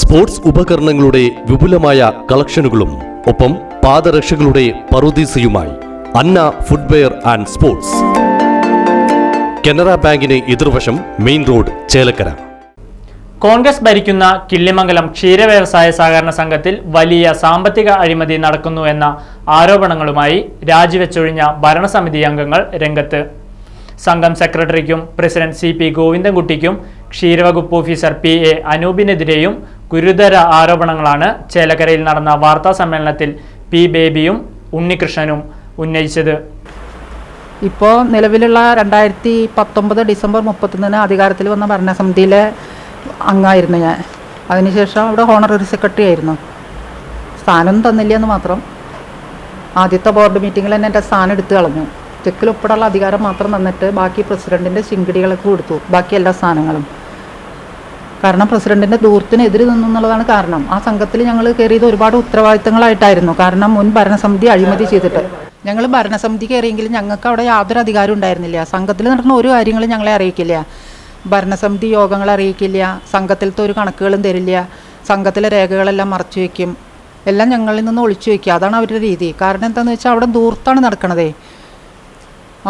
Sports ഉപകരണങ്ങളുടെ വിപുലമായ കളക്ഷനുകളും ഒപ്പം പാദരക്ഷകളുടെ പറുദീസയുമായി Anna footwear and sports. Canara ബാങ്കിന് എതിർവശം മെയിൻ റോഡ് ചേലക്കര. കോൺഗ്രസ് ഭരിക്കുന്ന കിള്ളിമംഗലം ക്ഷീര വ്യവസായ സഹകരണ സംഘത്തിൽ വലിയ സാമ്പത്തിക അഴിമതി നടക്കുന്നു എന്ന ആരോപണങ്ങളുമായി രാജിവെച്ചൊഴിഞ്ഞ ഭരണസമിതി അംഗങ്ങൾ രംഗത്ത്. സംഘം സെക്രട്ടറിക്കും പ്രസിഡന്റ് സി പി ഗോവിന്ദൻകുട്ടിക്കും ക്ഷീരവകുപ്പ് ഓഫീസർ പി എ അനൂപിനെതിരെയും ഗുരുതര ആരോപണങ്ങളാണ് ചേലക്കരയിൽ നടന്ന വാർത്താ സമ്മേളനത്തിൽ പി ബേബിയും ഉണ്ണികൃഷ്ണനും ഉന്നയിച്ചത്. ഇപ്പോൾ നിലവിലുള്ള രണ്ടായിരത്തി പത്തൊമ്പത് ഡിസംബർ മുപ്പത്തൊന്നിന് അധികാരത്തിൽ വന്ന ഭരണസമിതിയിലെ അംഗമായിരുന്നു ഞാൻ. അതിനുശേഷം അവിടെ ഹോണററി സെക്രട്ടറി ആയിരുന്നു. സ്ഥാനം തന്നില്ല എന്ന് മാത്രം. ആദ്യത്തെ ബോർഡ് മീറ്റിങ്ങിൽ തന്നെ എന്റെ സ്ഥാനം എടുത്തു കളഞ്ഞു. ചെക്കിൽ അധികാരം മാത്രം തന്നിട്ട് ബാക്കി പ്രസിഡന്റിന്റെ ശിങ്കിടികളൊക്കെ കൊടുത്തു. ബാക്കി എല്ലാ സ്ഥാനങ്ങളും. കാരണം പ്രസിഡന്റിന്റെ ദൂരത്തിനെതിരെ നിന്നു എന്നുള്ളതാണ് കാരണം. ആ സംഘത്തിൽ ഞങ്ങൾ കയറിയത് ഒരുപാട് ഉത്തരവാദിത്തങ്ങളായിട്ടായിരുന്നു. കാരണം മുൻ ഭരണസമിതി അഴിമതി ചെയ്തിട്ട്. ഞങ്ങൾ ഭരണസമിതി കയറിയെങ്കിലും ഞങ്ങൾക്ക് അവിടെ യാതൊരു അധികാരം ഉണ്ടായിരുന്നില്ല. സംഘത്തിൽ നടക്കുന്ന ഒരു കാര്യങ്ങളും ഞങ്ങളെ അറിയിക്കില്ല. ഭരണസമിതി യോഗങ്ങൾ അറിയിക്കില്ല. സംഘത്തിലത്തെ ഒരു കണക്കുകളും തരില്ല. സംഘത്തിലെ രേഖകളെല്ലാം മറച്ചു വയ്ക്കും എല്ലാം ഞങ്ങളിൽ നിന്ന് ഒളിച്ചു വയ്ക്കുക അതാണ് അവരുടെ രീതി. കാരണം എന്താണെന്ന് വെച്ചാൽ അവിടെ ദൂർത്താണ് നടക്കണതേ.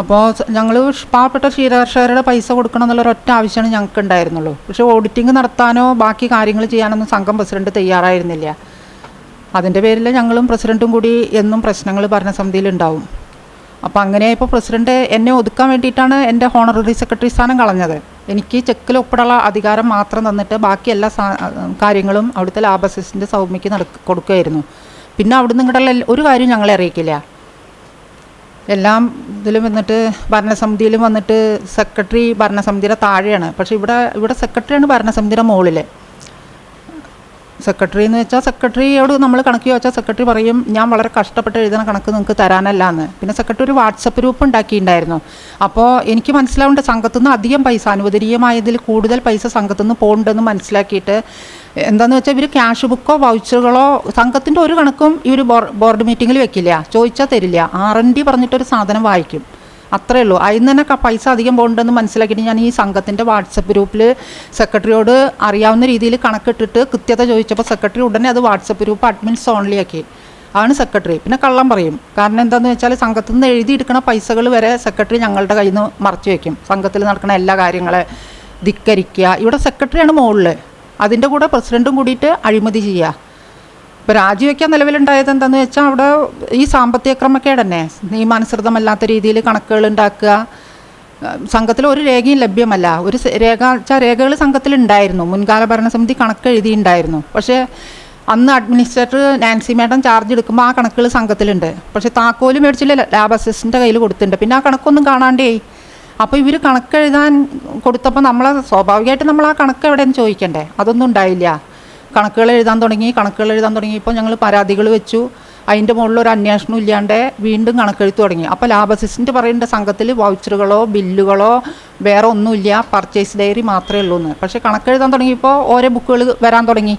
അപ്പോൾ ഞങ്ങൾ പാവപ്പെട്ട ക്ഷീരകർഷകരുടെ പൈസ കൊടുക്കണം എന്നുള്ള ഒരൊറ്റ ആവശ്യമാണ് ഞങ്ങൾക്ക് ഉണ്ടായിരുന്നുള്ളൂ പക്ഷെ ഓഡിറ്റിംഗ് നടത്താനോ ബാക്കി കാര്യങ്ങൾ ചെയ്യാനൊന്നും സംഘം പ്രസിഡന്റ് തയ്യാറായിരുന്നില്ല. അതിന്റെ പേരിൽ ഞങ്ങളും പ്രസിഡന്റും കൂടി എന്നും പ്രശ്നങ്ങൾ ഭരണസമിതിയിൽ ഉണ്ടാവും അപ്പോൾ അങ്ങനെ ഇപ്പോൾ പ്രസിഡന്റ് എന്നെ ഒതുക്കാൻ വേണ്ടിയിട്ടാണ് എന്റെ ഹോണററി സെക്രട്ടറി സ്ഥാനം കളഞ്ഞത്. എനിക്ക് ചെക്കിൽ ഒപ്പിടുള്ള അധികാരം മാത്രം തന്നിട്ട് ബാക്കി എല്ലാ കാര്യങ്ങളും അവിടുത്തെ ലാബസിന്റെ സൗമ്യക്ക് നടക്ക കൊടുക്കുകയായിരുന്നു പിന്നെ അവിടുന്ന് ഇങ്ങോട്ടുള്ള ഒരു കാര്യം ഞങ്ങളെ അറിയിക്കില്ല. എല്ലാം ഇതിലും വന്നിട്ട് ഭരണസമിതിയിലും വന്നിട്ട് സെക്രട്ടറി ഭരണസമിതിയുടെ താഴെയാണ്. പക്ഷേ ഇവിടെ ഇവിടെ സെക്രട്ടറിയാണ് ഭരണസമിതിയുടെ മുകളിൽ സെക്രട്ടറി എന്ന് വെച്ചാൽ സെക്രട്ടറിയോട് നമ്മൾ കണക്ക് ചോദിച്ചാൽ സെക്രട്ടറി പറയും ഞാൻ വളരെ കഷ്ടപ്പെട്ട് എഴുതുന്ന കണക്ക് നിങ്ങൾക്ക് തരാനല്ല എന്ന് പിന്നെ സെക്രട്ടറി ഒരു വാട്സപ്പ് ഗ്രൂപ്പ് ഉണ്ടാക്കിയിട്ടുണ്ടായിരുന്നു. അപ്പോൾ എനിക്ക് മനസ്സിലാവേണ്ട സംഘത്തു നിന്ന് അധികം പൈസ അനുവദനീയമായതിൽ കൂടുതൽ പൈസ സംഘത്തു നിന്ന് പോകണ്ടെന്ന് മനസ്സിലാക്കിയിട്ട് എന്താന്ന് വെച്ചാൽ ഇവർ ക്യാഷ് ബുക്കോ വൗച്ചറുകളോ സംഘത്തിന്റെ ഒരു കണക്കും ഇവർ ബോർഡ് മീറ്റിങ്ങിൽ വെക്കില്ല. ചോദിച്ചാൽ തരില്ല. ആർ എൻ ഡി പറഞ്ഞിട്ടൊരു സാധനം വായിക്കും. അത്രേ ഉള്ളൂ. അതിൽ നിന്ന് തന്നെ പൈസ അധികം പോകണ്ടെന്ന് മനസ്സിലാക്കിയിട്ട് ഞാൻ ഈ സംഘത്തിന്റെ വാട്സപ്പ് ഗ്രൂപ്പിൽ സെക്രട്ടറിയോട് അറിയാവുന്ന രീതിയിൽ കണക്കിട്ടിട്ട് കൃത്യത ചോദിച്ചപ്പോൾ സെക്രട്ടറി ഉടനെ അത് വാട്സപ്പ് ഗ്രൂപ്പ് അഡ്മിൻസ് ഓൺലി ആക്കി. ആണ് സെക്രട്ടറി. പിന്നെ കള്ളം പറയും. കാരണം എന്താണെന്ന് വെച്ചാൽ സംഘത്തിൽ നിന്ന് എഴുതിയെടുക്കുന്ന പൈസകൾ വരെ സെക്രട്ടറി ഞങ്ങളുടെ കയ്യിൽ നിന്ന് മറച്ചു വയ്ക്കും സംഘത്തിൽ നടക്കുന്ന എല്ലാ കാര്യങ്ങളെ ധിക്കരിക്കുക. ഇവിടെ സെക്രട്ടറിയാണ് മുകളിൽ അതിന്റെ കൂടെ പ്രസിഡന്റും കൂടിയിട്ട് അഴിമതി ചെയ്യുക. ഇപ്പോൾ രാജിവെക്കാൻ നിലവിലുണ്ടായത് എന്താണെന്ന് വെച്ചാൽ അവിടെ ഈ സാമ്പത്തിക ക്രമക്കേട് തന്നെ നിയമാനുസൃതമല്ലാത്ത രീതിയിൽ കണക്കുകൾ ഉണ്ടാക്കുക. സംഘത്തിൽ ഒരു രേഖയും ലഭ്യമല്ല. ഒരു രേഖ വെച്ചാൽ രേഖകൾ സംഘത്തിൽ ഉണ്ടായിരുന്നു മുൻകാല ഭരണസമിതി കണക്ക് എഴുതിയിട്ടുണ്ടായിരുന്നു പക്ഷേ അന്ന് അഡ്മിനിസ്ട്രേറ്റർ നാൻസി മേഡം ചാർജ് എടുക്കുമ്പോൾ ആ കണക്കുകൾ സംഘത്തിലുണ്ട്. പക്ഷേ താക്കോൽ മേടിച്ചില്ല. ലാബ് അസിസ്റ്റന്റെ കയ്യിൽ കൊടുത്തിട്ടുണ്ട്. പിന്നെ ആ കണക്കൊന്നും കാണാണ്ടേ അപ്പോൾ ഇവർ കണക്ക് എഴുതാൻ കൊടുത്തപ്പോൾ നമ്മളെ സ്വാഭാവികമായിട്ട് നമ്മൾ ആ കണക്ക് എവിടെയെന്ന് ചോദിക്കണ്ടേ? അതൊന്നും ഉണ്ടായില്ല. കണക്കുകൾ എഴുതാൻ തുടങ്ങി കണക്കുകൾ എഴുതാൻ തുടങ്ങിയപ്പോൾ ഞങ്ങൾ പരാതികൾ വെച്ചു. അതിന്റെ മുകളിൽ ഒരു അന്വേഷണം ഇല്ലാണ്ട് വീണ്ടും കണക്കെഴുത്ത് തുടങ്ങി. അപ്പോൾ ലാബ് അസിസ്റ്റന്റ് പറയേണ്ട സംഘത്തിൽ വൗച്ചറുകളോ ബില്ലുകളോ വേറെ ഒന്നുമില്ല. പർച്ചേസ് ഡയറി മാത്രമേ ഉള്ളൂ എന്ന്. പക്ഷേ കണക്കെഴുതാൻ തുടങ്ങിയപ്പോൾ ഓരോ ബുക്കുകൾ വരാൻ തുടങ്ങി.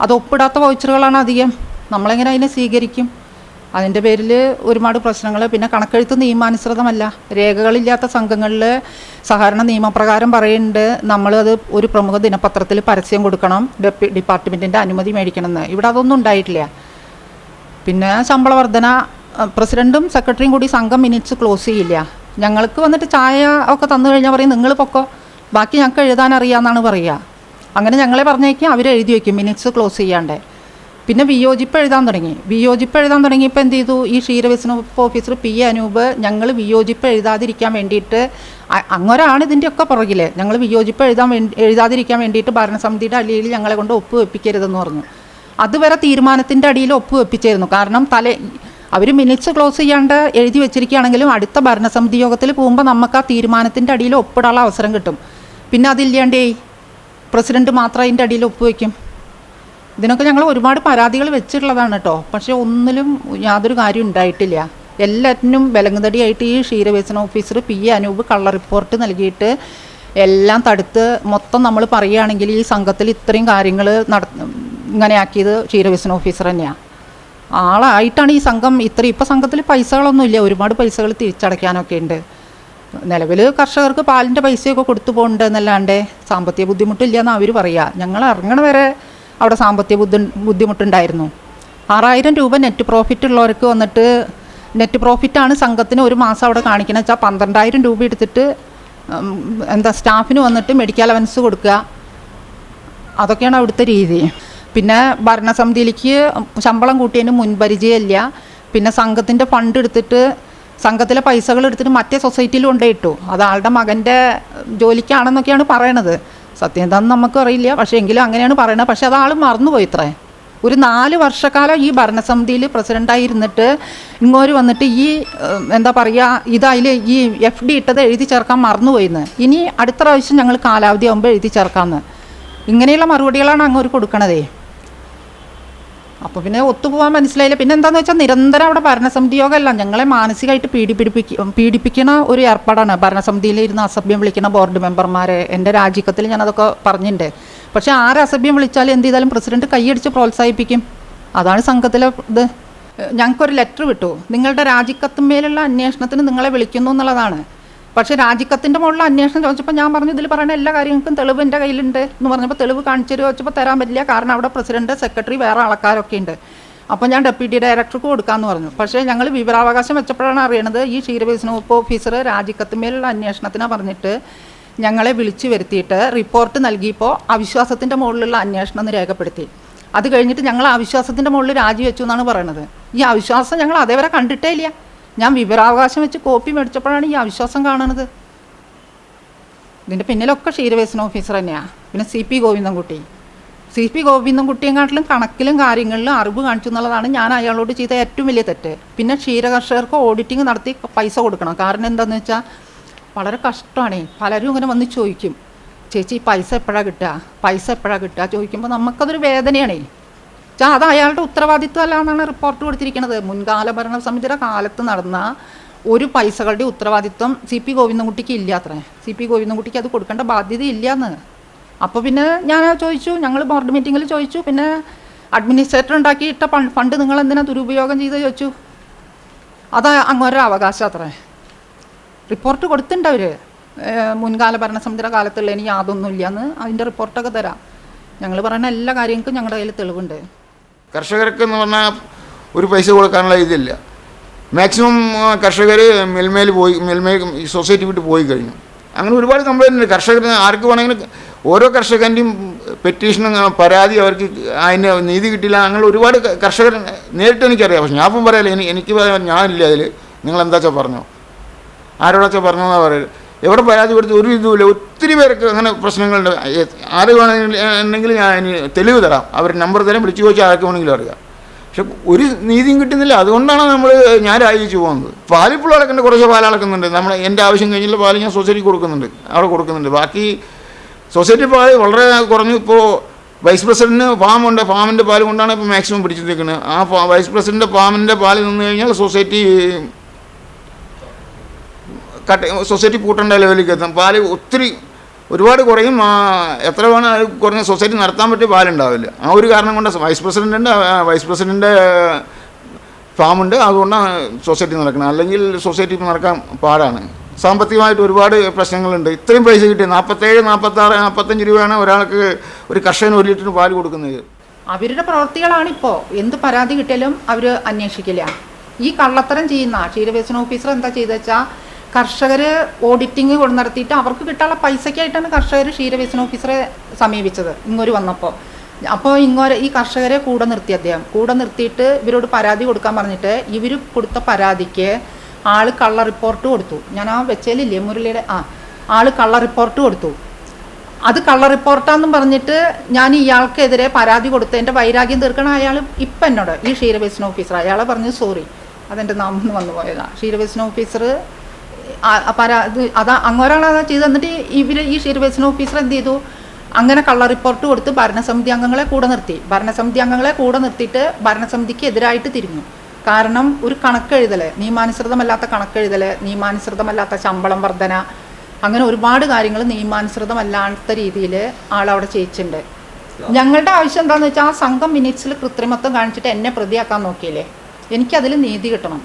അത് ഒപ്പിടാത്ത വൗച്ചറുകളാണ് അധികം. നമ്മളെങ്ങനെ അതിനെ സ്വീകരിക്കും? അതിന്റെ പേരിൽ ഒരുപാട് പ്രശ്നങ്ങൾ. പിന്നെ കണക്കെഴുത്ത് നിയമാനുസൃതമല്ല. രേഖകളില്ലാത്ത സംഘങ്ങളിൽ സഹകരണ നിയമപ്രകാരം പറയുന്നുണ്ട് അത് ഒരു പ്രമുഖ ദിനപത്രത്തിൽ പരസ്യം കൊടുക്കണം ഡെപ്യൂ ഡിപ്പാർട്ട്മെന്റിന്റെ അനുമതി മേടിക്കണമെന്ന്. ഇവിടെ അതൊന്നും ഉണ്ടായിട്ടില്ല. പിന്നെ ശമ്പള വർധന പ്രസിഡന്റും സെക്രട്ടറിയും കൂടി സംഘം മിനിറ്റ്സ് ക്ലോസ് ചെയ്യില്ല. ഞങ്ങൾക്ക് വന്നിട്ട് ചായ ഒക്കെ തന്നു കഴിഞ്ഞാൽ പറയും നിങ്ങൾ പൊക്കോ ബാക്കി ഞങ്ങൾക്ക് എഴുതാൻ അറിയാമെന്നാണ് പറയുക. അങ്ങനെ ഞങ്ങളെ പറഞ്ഞേക്കും അവർ എഴുതി വയ്ക്കും മിനിറ്റ്സ് ക്ലോസ് ചെയ്യാണ്ട്. പിന്നെ വിയോജിപ്പ് എഴുതാൻ തുടങ്ങി. വിയോജിപ്പ് എഴുതാൻ തുടങ്ങിയപ്പോൾ എന്ത് ചെയ്തു? ഈ ക്ഷീരവികസന വകുപ്പ് ഓഫീസർ പി എ അനൂപ് ഞങ്ങൾ വിയോജിപ്പ് എഴുതാതിരിക്കാൻ വേണ്ടിയിട്ട് അങ്ങൊരാണ് ഇതിന്റെയൊക്കെ പുറകിൽ ഞങ്ങൾ വിയോജിപ്പ് എഴുതാൻ വേണ്ടി എഴുതാതിരിക്കാൻ വേണ്ടിയിട്ട് ഭരണസമിതിയുടെ അടിയിൽ ഞങ്ങളെ കൊണ്ട് ഒപ്പ് വെപ്പിക്കരുതെന്ന് പറഞ്ഞു. അതുവരെ തീരുമാനത്തിന്റെ അടിയിൽ ഒപ്പ് വെപ്പിച്ചായിരുന്നു കാരണം തല അവർ മിനിറ്റ്സ് ക്ലോസ് ചെയ്യാണ്ട് എഴുതി വെച്ചിരിക്കുകയാണെങ്കിലും അടുത്ത ഭരണസമിതി യോഗത്തിൽ പോകുമ്പോൾ നമുക്ക് ആ തീരുമാനത്തിന്റെ അടിയിൽ ഒപ്പിടാനുള്ള അവസരം കിട്ടും. പിന്നെ അതില്ലാണ്ടേ പ്രസിഡന്റ് മാത്രം അതിന്റെ അടിയിൽ ഒപ്പുവെക്കും ഇതിനൊക്കെ ഞങ്ങൾ ഒരുപാട് പരാതികൾ വെച്ചിട്ടുള്ളതാണ് കേട്ടോ പക്ഷേ ഒന്നിലും യാതൊരു കാര്യം ഉണ്ടായിട്ടില്ല. എല്ലാറ്റിനും വിലങ്ങുതടിയായിട്ട് ഈ ക്ഷീരവികസന ഓഫീസർ പി എ അനൂപ് കള്ള റിപ്പോർട്ട് നൽകിയിട്ട് എല്ലാം തടുത്ത് മൊത്തം നമ്മൾ പറയുകയാണെങ്കിൽ ഈ സംഘത്തിൽ ഇത്രയും കാര്യങ്ങൾ നട ഇങ്ങനെയാക്കിയത് ക്ഷീരവികസന ഓഫീസർ തന്നെയാണ് ആളായിട്ടാണ് ഈ സംഘം ഇത്ര ഇപ്പം സംഘത്തിൽ പൈസകളൊന്നുമില്ല ഒരുപാട് പൈസകൾ തിരിച്ചടയ്ക്കാനൊക്കെ ഉണ്ട്. നിലവിൽ കർഷകർക്ക് പാലിന്റെ പൈസയൊക്കെ കൊടുത്തു പോകണ്ടെന്നല്ലാണ്ട് സാമ്പത്തിക ബുദ്ധിമുട്ടില്ല എന്ന് അവർ പറയുക ഞങ്ങൾ ഇറങ്ങണ വരെ അവിടെ സാമ്പത്തിക ബുദ്ധി ബുദ്ധിമുട്ടുണ്ടായിരുന്നു. ആറായിരം രൂപ നെറ്റ് പ്രോഫിറ്റ് ഉള്ളവർക്ക് വന്നിട്ട് നെറ്റ് പ്രോഫിറ്റാണ് സംഘത്തിന് ഒരു മാസം അവിടെ കാണിക്കുന്നത് വെച്ചാൽ പന്ത്രണ്ടായിരം രൂപ എടുത്തിട്ട് എന്താ സ്റ്റാഫിന് വന്നിട്ട് മെഡിക്കൽ അലവൻസ് കൊടുക്കുക. അതൊക്കെയാണ് അവിടുത്തെ രീതി. പിന്നെ ഭരണസമിതിയിലേക്ക് ശമ്പളം കൂട്ടിയതിന് മുൻപരിചയമില്ല പിന്നെ സംഘത്തിന്റെ ഫണ്ട് എടുത്തിട്ട് സംഘത്തിലെ പൈസകൾ എടുത്തിട്ട് മറ്റേ സൊസൈറ്റിയിൽ കൊണ്ടുപോയിട്ടു. അത് ആളുടെ മകന്റെ ജോലിക്കാണെന്നൊക്കെയാണ് പറയണത്. സത്യം എന്താണെന്ന് നമുക്ക് അറിയില്ല പക്ഷേ എങ്കിലും അങ്ങനെയാണ് പറയുന്നത് പക്ഷേ അത് ആൾ മറന്നുപോയി ഇത്രേ. ഒരു നാല് വർഷക്കാലം ഈ ഭരണസമിതിയിൽ പ്രസിഡന്റായി ഇരുന്നിട്ട് ഇങ്ങോട്ട് വന്നിട്ട് ഈ എന്താ പറയുക ഇതതിൽ ഈ എഫ് ഡി ഇട്ടത് എഴുതി ചേർക്കാൻ മറന്നുപോയിന്ന്. ഇനി അടുത്ത പ്രാവശ്യം ഞങ്ങൾ കാലാവധി ആകുമ്പോൾ എഴുതി ചേർക്കാമെന്ന് ഇങ്ങനെയുള്ള മറുപടികളാണ് അങ്ങോട്ട് കൊടുക്കണതേ. അപ്പോൾ പിന്നെ ഒത്തുപോകാൻ മനസ്സിലായില്ല. പിന്നെ എന്താണെന്ന് വെച്ചാൽ നിരന്തരം അവിടെ ഭരണസമിതി യോഗമല്ല ഞങ്ങളെ മാനസികമായിട്ട് പീഡിപ്പിടിപ്പിക്ക പീഡിപ്പിക്കുന്ന ഒരു ഏർപ്പാടാണ്. ഭരണസമിതിയിൽ ഇരുന്ന് അസഭ്യം വിളിക്കുന്ന ബോർഡ് മെമ്പർമാരെ. എന്റെ രാജിക്കത്തിൽ ഞാനതൊക്കെ പറഞ്ഞിട്ടുണ്ട് പക്ഷെ ആരെ അസഭ്യം വിളിച്ചാലും എന്ത് ചെയ്താലും പ്രസിഡന്റ് കൈയടിച്ച് പ്രോത്സാഹിപ്പിക്കും. അതാണ് സംഘത്തിലെ ഇത്. ഞങ്ങൾക്കൊരു ലെറ്റർ വിട്ടു. നിങ്ങളുടെ രാജിക്കത്തുമേലുള്ള അന്വേഷണത്തിന് നിങ്ങളെ വിളിക്കുന്നു എന്നുള്ളതാണ്. പക്ഷേ രാജിക്കത്തിന്റെ മുകളിൽ അന്വേഷണം ചോദിച്ചപ്പോൾ ഞാൻ പറഞ്ഞു ഇതിൽ പറയുന്ന എല്ലാ കാര്യങ്ങൾക്കും തെളിവ് എന്റെ കയ്യിലുണ്ട് എന്ന് പറഞ്ഞപ്പോൾ തെളിവ് കാണിച്ചു ചോദിച്ചപ്പോൾ തരാൻ പറ്റില്ല. കാരണം അവിടെ പ്രസിഡന്റ് സെക്രട്ടറി വേറെ ആൾക്കാരൊക്കെ ഉണ്ട്. അപ്പോൾ ഞാൻ ഡെപ്യൂട്ടി ഡയറക്ടർക്ക് കൊടുക്കാമെന്ന് പറഞ്ഞു. പക്ഷേ ഞങ്ങൾ വിവരാവകാശം വെച്ചപ്പോഴാണ് അറിയണത് ഈ ക്ഷീരവികസന വകുപ്പ് ഓഫീസർ രാജിക്കത്തിന്മേലുള്ള അന്വേഷണത്തിനാണ് പറഞ്ഞിട്ട് ഞങ്ങളെ വിളിച്ചു വരുത്തിയിട്ട് റിപ്പോർട്ട് നൽകിയപ്പോൾ അവിശ്വാസത്തിന്റെ മുകളിലുള്ള അന്വേഷണം എന്ന് രേഖപ്പെടുത്തി. അത് കഴിഞ്ഞിട്ട് ഞങ്ങൾ അവിശ്വാസത്തിന്റെ മുകളിൽ രാജിവെച്ചു എന്നാണ് പറയണത്. ഈ അവിശ്വാസം ഞങ്ങൾ അതേവരെ കണ്ടിട്ടേ ഇല്ല. ഞാൻ വിവരാവകാശം വെച്ച് കോപ്പി മേടിച്ചപ്പോഴാണ് ഈ അവിശ്വാസം കാണുന്നത് ഇതിന്റെ പിന്നിലൊക്കെ ക്ഷീരവേസന ഓഫീസർ തന്നെയാണ് പിന്നെ C P Govindankutty. C P ഗോവിന്ദൻകുട്ടിയെക്കാട്ടിലും കണക്കിലും കാര്യങ്ങളിലും അറിവ് കാണിച്ചു എന്നുള്ളതാണ് ഞാൻ അയാളോട് ചെയ്ത ഏറ്റവും വലിയ തെറ്റ്. പിന്നെ ക്ഷീരകർഷകർക്ക് ഓഡിറ്റിംഗ് നടത്തി പൈസ കൊടുക്കണം. കാരണം എന്താണെന്ന് വെച്ചാൽ വളരെ കഷ്ടമാണ്. പലരും ഇങ്ങനെ വന്ന് ചോദിക്കും. ചേച്ചി പൈസ എപ്പോഴാണ് കിട്ടുക? പൈസ എപ്പോഴാണ് കിട്ടുക? ചോദിക്കുമ്പോൾ നമുക്കതൊരു വേദനയാണേ. അത് അയാളുടെ ഉത്തരവാദിത്വമല്ല എന്നാണ് റിപ്പോർട്ട് കൊടുത്തിരിക്കുന്നത് മുൻകാല ഭരണസമിതിയുടെ കാലത്ത് നടന്ന ഒരു പൈസകളുടെ ഉത്തരവാദിത്വം സി പി ഗോവിന്ദൻകുട്ടിക്ക് ഇല്ല അത്രേ. സി പി ഗോവിന്ദൻകുട്ടിക്ക് അത് കൊടുക്കേണ്ട ബാധ്യത ഇല്ലയെന്ന് അപ്പോൾ പിന്നെ ഞാൻ ചോദിച്ചു ഞങ്ങൾ ബോർഡ് മീറ്റിങ്ങിൽ ചോദിച്ചു പിന്നെ അഡ്മിനിസ്ട്രേറ്റർ ഉണ്ടാക്കിയിട്ട ഫണ്ട് ഫണ്ട് നിങ്ങൾ എന്തിനാ ദുരുപയോഗം ചെയ്ത് ചോദിച്ചു. അത് അങ്ങോരോ അവകാശം അത്രേ. റിപ്പോർട്ട് കൊടുത്തിട്ടുണ്ട് അവർ മുൻകാല ഭരണസമിതിയുടെ കാലത്തുള്ള ഇനി യാതൊന്നുമില്ല എന്ന് അതിന്റെ റിപ്പോർട്ടൊക്കെ തരാം. ഞങ്ങൾ പറയുന്ന എല്ലാ കാര്യങ്ങൾക്കും ഞങ്ങളുടെ കയ്യിൽ തെളിവുണ്ട്. കർഷകർക്ക് എന്ന് പറഞ്ഞാൽ ഒരു പൈസ കൊടുക്കാനുള്ള ഇതില്ല. മാക്സിമം കർഷകർ മിൽമയിൽ പോയി മിൽമയിൽ ഈ സൊസൈറ്റി വിട്ട് പോയി കഴിഞ്ഞു. അങ്ങനെ ഒരുപാട് കംപ്ലൈന്റ് ഉണ്ട് കർഷകർ ആർക്ക് വേണമെങ്കിലും ഓരോ കർഷകന്റെയും പെറ്റീഷനും പരാതി അവർക്ക് അതിന് നീതി കിട്ടിയില്ല അങ്ങനെ ഒരുപാട് കർഷകർ നേരിട്ട് എനിക്കറിയാം. പക്ഷെ ഞാൻ ഇപ്പം പറയാലോ എനിക്ക് എനിക്ക് പറയാൻ ഞാനില്ല അതിൽ നിങ്ങൾ എന്താ വെച്ചാൽ പറഞ്ഞോ? ആരോടൊക്കെ പറഞ്ഞു എന്നാ പറയുന്നത് എവിടെ പരാതി കൊടുത്ത് ഒരു ഇതുമില്ല. ഒത്തിരി പേർക്ക് അങ്ങനെ പ്രശ്നങ്ങളുണ്ട്. ആര് വേണമെങ്കിൽ ഞാൻ തെളിവ് തരാം. അവർ നമ്പർ തരാം വിളിച്ചു ചോദിച്ചാൽ ആർക്ക് വേണമെങ്കിലും അറിയാം. പക്ഷെ ഒരു നീതിയും കിട്ടുന്നില്ല. അതുകൊണ്ടാണ് നമ്മൾ ഞാൻ രാജിച്ചു പോകുന്നത്. പാലിപ്പോൾ അളക്കേണ്ട കുറച്ച് പാൽ അളക്കുന്നുണ്ട് നമ്മൾ എന്റെ ആവശ്യം കഴിഞ്ഞുള്ള പാൽ ഞാൻ സൊസൈറ്റിക്ക് കൊടുക്കുന്നുണ്ട്. അവിടെ കൊടുക്കുന്നുണ്ട്. ബാക്കി സൊസൈറ്റി പാൽ വളരെ കുറഞ്ഞു. ഇപ്പോൾ വൈസ് പ്രസിഡന്റിന് ഫാമുണ്ട് ഫാമിന്റെ പാൽ കൊണ്ടാണ് ഇപ്പോൾ മാക്സിമം പിടിച്ചിരിക്കുന്നത് ആ വൈസ് പ്രസിഡന്റ് ഫാമിന്റെ പാൽ നിന്ന് കഴിഞ്ഞാൽ സൊസൈറ്റി കട്ട് സൊസൈറ്റി പൂട്ടേണ്ട ലെവലിലേക്ക് എത്തും. പാൽ ഒത്തിരി ഒരുപാട് കുറയും. എത്ര വേണം കുറഞ്ഞ സൊസൈറ്റി നടത്താൻ പറ്റിയ പാലുണ്ടാവില്ല. ആ ഒരു കാരണം കൊണ്ട് വൈസ് പ്രസിഡന്റുണ്ട് വൈസ് പ്രസിഡന്റ് ഫാമുണ്ട്. അതുകൊണ്ടാണ് സൊസൈറ്റി നടക്കുന്നത് അല്ലെങ്കിൽ സൊസൈറ്റി നടക്കാൻ പാടാണ്. സാമ്പത്തികമായിട്ട് ഒരുപാട് പ്രശ്നങ്ങളുണ്ട്. ഇത്രയും പൈസ കിട്ടി നാൽപ്പത്തേഴ് നാൽപ്പത്താറ് നാൽപ്പത്തഞ്ച് രൂപയാണ് ഒരാൾക്ക് ഒരു കർഷകന് ഒരു ലിറ്ററിന് പാൽ കൊടുക്കുന്നത്. അവരുടെ പ്രവർത്തികളാണ് ഇപ്പോൾ എന്ത് പരാതി കിട്ടിയാലും അവർ അന്വേഷിക്കില്ല. ഈ കള്ളത്തരം ചെയ്യുന്ന ക്ഷീരവികസന ഓഫീസർ എന്താ ചെയ്തെന്ന് വെച്ചാൽ കർഷകർ ഓഡിറ്റിംഗ് കൊണ്ടു നടത്തിയിട്ട് അവർക്ക് കിട്ടാനുള്ള പൈസയ്ക്കായിട്ടാണ് കർഷകർ ക്ഷീരവികസന ഓഫീസറെ സമീപിച്ചത് ഇങ്ങോട്ട് വന്നപ്പോൾ അപ്പോൾ ഇങ്ങോരെ ഈ കർഷകരെ കൂടെ നിർത്തി അദ്ദേഹം. കൂടെ നിർത്തിയിട്ട് ഇവരോട് പരാതി കൊടുക്കാൻ പറഞ്ഞിട്ട് ഇവർ കൊടുത്ത പരാതിക്ക് ആൾ കള്ള റിപ്പോർട്ട് കൊടുത്തു. ഞാൻ ആ വെച്ചേലില്ലേ മുരളിയുടെ ആ ആൾ കള്ള റിപ്പോർട്ട് കൊടുത്തു. അത് കള്ള റിപ്പോർട്ടാന്നും പറഞ്ഞിട്ട് ഞാൻ ഇയാൾക്കെതിരെ പരാതി കൊടുത്ത് എന്റെ വൈരാഗ്യം തീർക്കണം അയാൾ ഇപ്പം എന്നോട് ഈ ക്ഷീരവേസന ഓഫീസർ അയാളെ പറഞ്ഞു സോറി അതെന്റെ നാമം വന്നു പോയതാണ് ക്ഷീരവേസന ഓഫീസർ അതാ അങ്ങോരാണ് അത് ചെയ്ത് എന്നിട്ട് ഇവർ ഈ ക്ഷീരവേസന ഓഫീസർ എന്ത് ചെയ്തു? അങ്ങനെ കള്ള റിപ്പോർട്ട് കൊടുത്ത് ഭരണസമിതി അംഗങ്ങളെ കൂടെ നിർത്തി. ഭരണസമിതി അംഗങ്ങളെ കൂടെ നിർത്തിയിട്ട് ഭരണസമിതിക്ക് എതിരായിട്ട് തിരിഞ്ഞു. കാരണം ഒരു കണക്കെഴുതൽ നിയമാനുസൃതമല്ലാത്ത കണക്കെഴുതൽ നിയമാനുസൃതമല്ലാത്ത ശമ്പളം വർധന അങ്ങനെ ഒരുപാട് കാര്യങ്ങൾ നിയമാനുസൃതമല്ലാത്ത രീതിയിൽ ആളവിടെ ചെയ്യിച്ചിട്ടുണ്ട് ഞങ്ങളുടെ ആവശ്യം എന്താണെന്ന് വെച്ചാൽ ആ സംഘം മിനിറ്റ്സിൽ കൃത്രിമത്വം കാണിച്ചിട്ട് എന്നെ പ്രതിയാക്കാൻ നോക്കിയില്ലേ? എനിക്കതിൽ നീതി കിട്ടണം.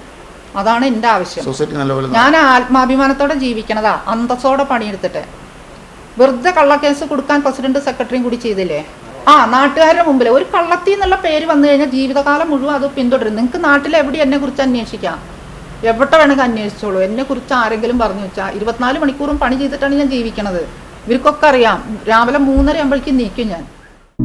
അതാണ് എന്റെ ആവശ്യം. സൊസൈറ്റി നല്ലപോലെ ഞാൻ ആത്മാഭിമാനത്തോടെ ജീവിക്കണതാ. അന്തസ്സോടെ പണിയെടുത്തിട്ട്. വെറുതെ കള്ളക്കേസ് കൊടുക്കാൻ പ്രസിഡന്റ് സെക്രട്ടറിയും കൂടി ചെയ്തില്ലേ? ആ നാട്ടുകാരുടെ മുമ്പിൽ. ഒരു കള്ളത്തി എന്നുള്ള പേര് വന്നു കഴിഞ്ഞാൽ ജീവിതകാലം മുഴുവൻ അത് പിന്തുടരും. നിങ്ങൾക്ക് നാട്ടിൽ എവിടെ എന്നെ കുറിച്ച് അന്വേഷിക്കാം? എവിടെ വേണമെങ്കിൽ അന്വേഷിച്ചോളൂ. എന്നെ കുറിച്ച് ആരെങ്കിലും പറഞ്ഞു വെച്ചാൽ ഇരുപത്തിനാല് മണിക്കൂറും പണി ചെയ്തിട്ടാണ് ഞാൻ ജീവിക്കണത്. ഇവർക്കൊക്കെ അറിയാം. രാവിലെ മൂന്നര ആകുമ്പോഴേക്കും നീക്കും ഞാൻ.